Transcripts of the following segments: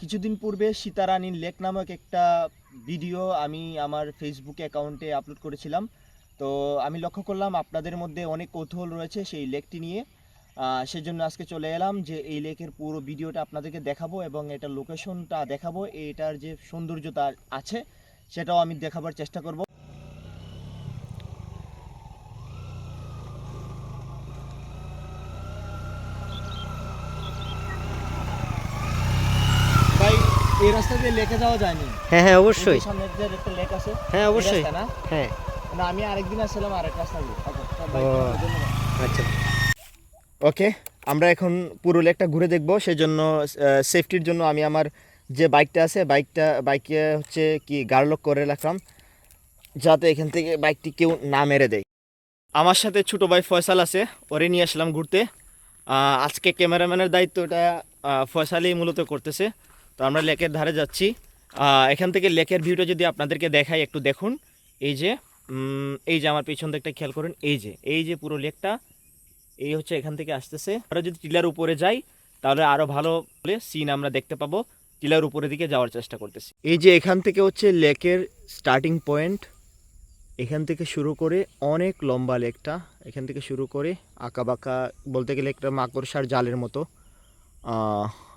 কিছুদিন পূর্বে সীতারানীর লেক নামক একটা ভিডিও আমি আমার ফেসবুক অ্যাকাউন্টে আপলোড করেছিলাম। তো আমি লক্ষ্য করলাম আপনাদের মধ্যে অনেক কৌতূহল রয়েছে সেই লেকটি নিয়ে। সেজন্য আজকে চলে এলাম যে এই লেকের পুরো ভিডিওটা আপনাদেরকে দেখাবো এবং এটার লোকেশনটা দেখাবো। এটার যে সৌন্দর্যতা আছে, সেটাও আমি দেখাবার চেষ্টা করব ভাই এই রাস্তা দিয়ে লেকে যাওয়া যায়নি। হ্যাঁ হ্যাঁ অবশ্যই। সামনে যে একটা লেক আছে হ্যাঁ অবশ্যই। হ্যাঁ। না আমি আরেকদিন আসছিলাম আরেক রাস্তা দিয়ে। ও। ধন্যবাদ। আচ্ছা। ওকে আমরা এখন পুরো লেকটা ঘুরে দেখব। সেই জন্য সেফটির জন্য আমি আমার যে বাইকটা আছে বাইকটা বাইকে হচ্ছে কি গাড়লক করে রাখলাম যাতে এখান থেকে বাইকটি কেউ না মেরে দেয়। আমার সাথে ছোটো ভাই ফয়সাল আছে ওরে নিয়ে আসলাম ঘুরতে। আজকে ক্যামেরাম্যানের দায়িত্বটা ফয়সালই মূলত করতেছে। তো আমরা লেকের ধারে যাচ্ছি। এখান থেকে লেকের ভিউটা যদি আপনাদেরকে দেখাই, একটু দেখুন। এই যে এই যে আমার পিছন দিকটা খেয়াল করুন। এই যে এই যে পুরো লেকটা, এই হচ্ছে এখান থেকে আসতেছে। আমরা যদি টিলার উপরে যাই, তাহলে আরও ভালো বলে সিন আমরা দেখতে পাবো। টিলার উপরের দিকে যাওয়ার চেষ্টা করতেছি। এই যে এখান থেকে হচ্ছে লেকের স্টার্টিং পয়েন্ট এখান থেকে শুরু করে অনেক লম্বা লেকটা। এখান থেকে শুরু করে আঁকা বাঁকা বলতে গেলে একটা মাকড়সার জালের মতো।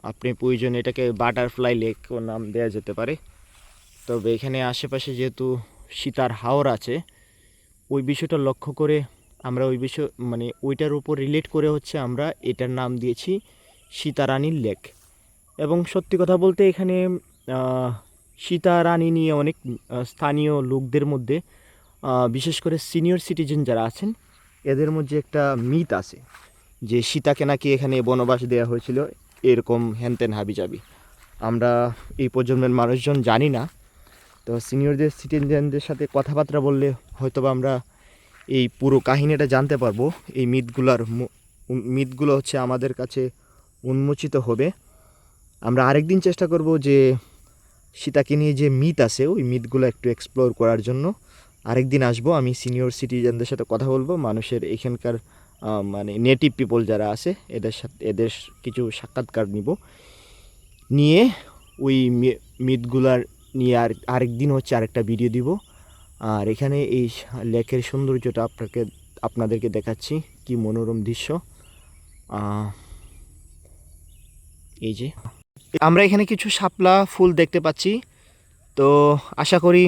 আপনি প্রয়োজন এটাকে বাটারফ্লাই লেক নাম দেওয়া যেতে পারে। তবে এখানে আশেপাশে যেহেতু সীতার হাওর আছে, ওই বিষয়টা লক্ষ্য করে আমরা ওই বিষয় মানে ওইটার উপর রিলেট করে হচ্ছে আমরা এটার নাম দিয়েছি সীতারানীর লেক এবং সত্যি কথা বলতে এখানে সীতারানী নিয়ে অনেক স্থানীয় লোকদের মধ্যে বিশেষ করে সিনিয়র সিটিজেন যারা আছেন, এদের মধ্যে একটা মিথ আছে। যে সীতাকে নাকি এখানে বনবাস দেওয়া হয়েছিল, এরকম হ্যানত্যান হাবিজাবি। আমরা এই প্রজন্মের মানুষজন জানি না। তো সিনিয়রদের, সিটিজেনদের সাথে কথাবার্তা বললে হয়তোবা আমরা এই পুরো কাহিনীটা জানতে পারব। এই মিথগুলার মিথগুলো হচ্ছে আমাদের কাছে উন্মোচিত হবে। আমরা আরেকদিন চেষ্টা করব যে সীতাকে নিয়ে যে মিথ আছে, ওই মিথগুলো একটু এক্সপ্লোর করার জন্য। আরেকদিন আসব, আমি সিনিয়র সিটিজেনদের সাথে কথা বলব, মানুষের এখানকার মানে নেটিভ পিপল যারা আছে, এদের সাথে এদের কিছু সাক্ষাৎকার নিব। নিয়ে ওই মিথগুলার নিয়ে আর আরেকদিন হচ্ছে আরেকটা ভিডিও দিব। আর এখানে এই লেকের সৌন্দর্যটা আপনাকে আপনাদেরকে দেখাচ্ছি, কি মনোরম দৃশ্য। এই যে। আমরা এখানে কিছু শাপলা ফুল দেখতে পাচ্ছি। তো আশা করি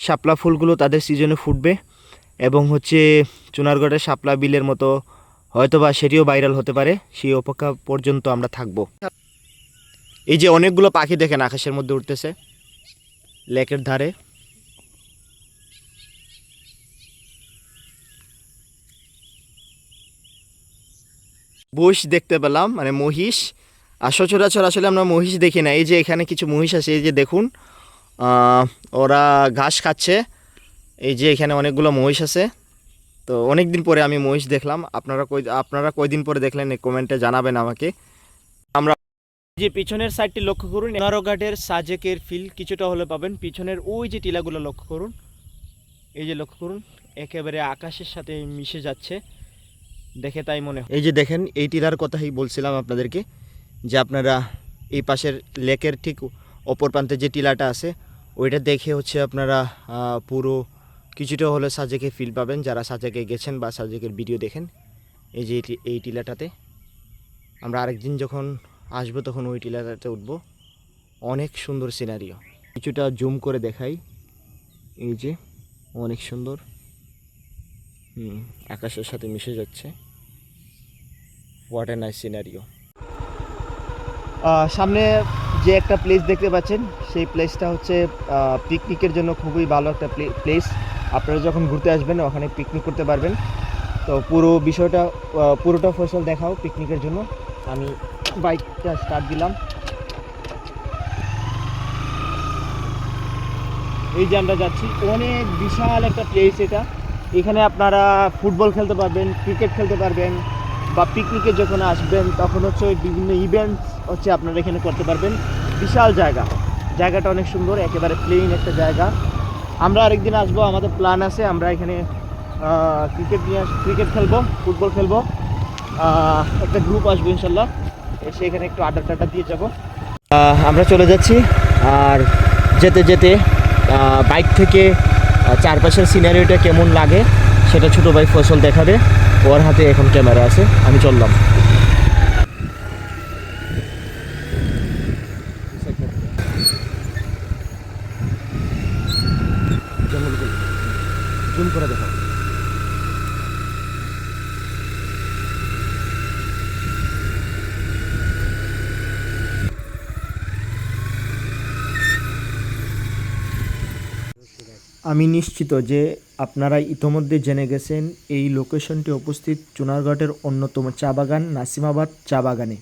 শাপলা ফুলগুলো তাদের সিজনে ফুটবে। এবং হচ্ছে চুনারগড়ের শাপলা বিলের মতো হয়তোবা সেটিও ভাইরাল হতে পারে, সেই অপেক্ষা পর্যন্ত আমরা থাকব। এই যে অনেকগুলো পাখি দেখেন, আকাশের মধ্যে উঠতেছে, লেকের ধারে। বইস দেখতে পেলাম মানে মহিষ। আর সচরাচর আসলে আমরা মহিষ দেখি না, এই যে এখানে কিছু মহিষ আছে, এই যে দেখুন ওরা ঘাস খাচ্ছে। এই যে এখানে অনেকগুলো মহিষ আছে। তো অনেক দিন পরে আমি মহিষ দেখলাম। আপনারা কই, আপনারা কয়দিন পরে দেখলেন এই কমেন্টে জানাবেন আমাকে। আমরা যে পিছনের সাইডটি লক্ষ্য করুন নারোঘাটের সাজেকের ফিল কিছুটা হলে পাবেন। পিছনের ওই যে টিলাগুলো লক্ষ্য করুন, এই যে লক্ষ্য করুন, একেবারে আকাশের সাথে মিশে যাচ্ছে। দেখে তাই মনে হয়। এই যে দেখেন, এই টিলার কথাই বলছিলাম আপনাদেরকে, যে আপনারা এই পাশের লেকের ঠিক অপর প্রান্তে যে টিলাটা আছে, ওইটা দেখে হচ্ছে আপনারা পুরো কিছুটা হলে সাজেকে ফিল পাবেন। যারা সাজেকে গেছেন বা সাজেকের ভিডিও দেখেন, এই যে এই টিলাটাতে। আমরা আরেকদিন যখন আসব তখন ওই টিলাটাতে উঠবো। অনেক সুন্দর সিনারিও কিছুটা জুম করে দেখাই। এই যে, অনেক সুন্দর। হুম, আকাশের সাথে মিশে যাচ্ছে। হোয়াট এ নাইস সিনারিও সামনে যে একটা প্লেস দেখতে পাচ্ছেন, সেই প্লেসটা হচ্ছে পিকনিকের জন্য খুবই ভালো একটা প্লেস আপনারা যখন ঘুরতে আসবেন, ওখানে পিকনিক করতে পারবেন। তো পুরো বিষয়টা পুরোটা ফসল দেখাও পিকনিকের জন্য। আমি বাইকটা স্টার্ট দিলাম। এই যে আমরা যাচ্ছি, অনেক বিশাল একটা প্লেস এটা। এখানে আপনারা ফুটবল খেলতে পারবেন ক্রিকেট খেলতে পারবেন, বা পিকনিকে যখন আসবেন, তখন হচ্ছে ওই বিভিন্ন ইভেন্টস হচ্ছে আপনারা এখানে করতে পারবেন। বিশাল জায়গা। জায়গাটা অনেক সুন্দর, একেবারে প্লেন একটা জায়গা। আমরা আরেকদিন আসব, আমাদের প্ল্যান আছে, আমরা এখানে ক্রিকেট নিয়ে ক্রিকেট খেলব ফুটবল খেলব। একটা গ্রুপ আসবে ইনশাল্লাহ, এসে এখানে একটু আড্ডা টাড্ডা দিয়ে যাব। আমরা চলে যাচ্ছি, আর যেতে যেতে বাইক থেকে চারপাশের সিনারিটা কেমন লাগে, সেটা ছোটো ভাই ফসল দেখাবে, ওর হাতে এখন ক্যামেরা আছে, আমি চললাম জুম করে দেখাও আমি নিশ্চিত যে আপনারা ইতোমধ্যে জেনে গেছেন, এই লোকেশনটি উপস্থিত চুনারঘাটের অন্যতম চা বাগান, নাসিমাবাদ চা বাগানে।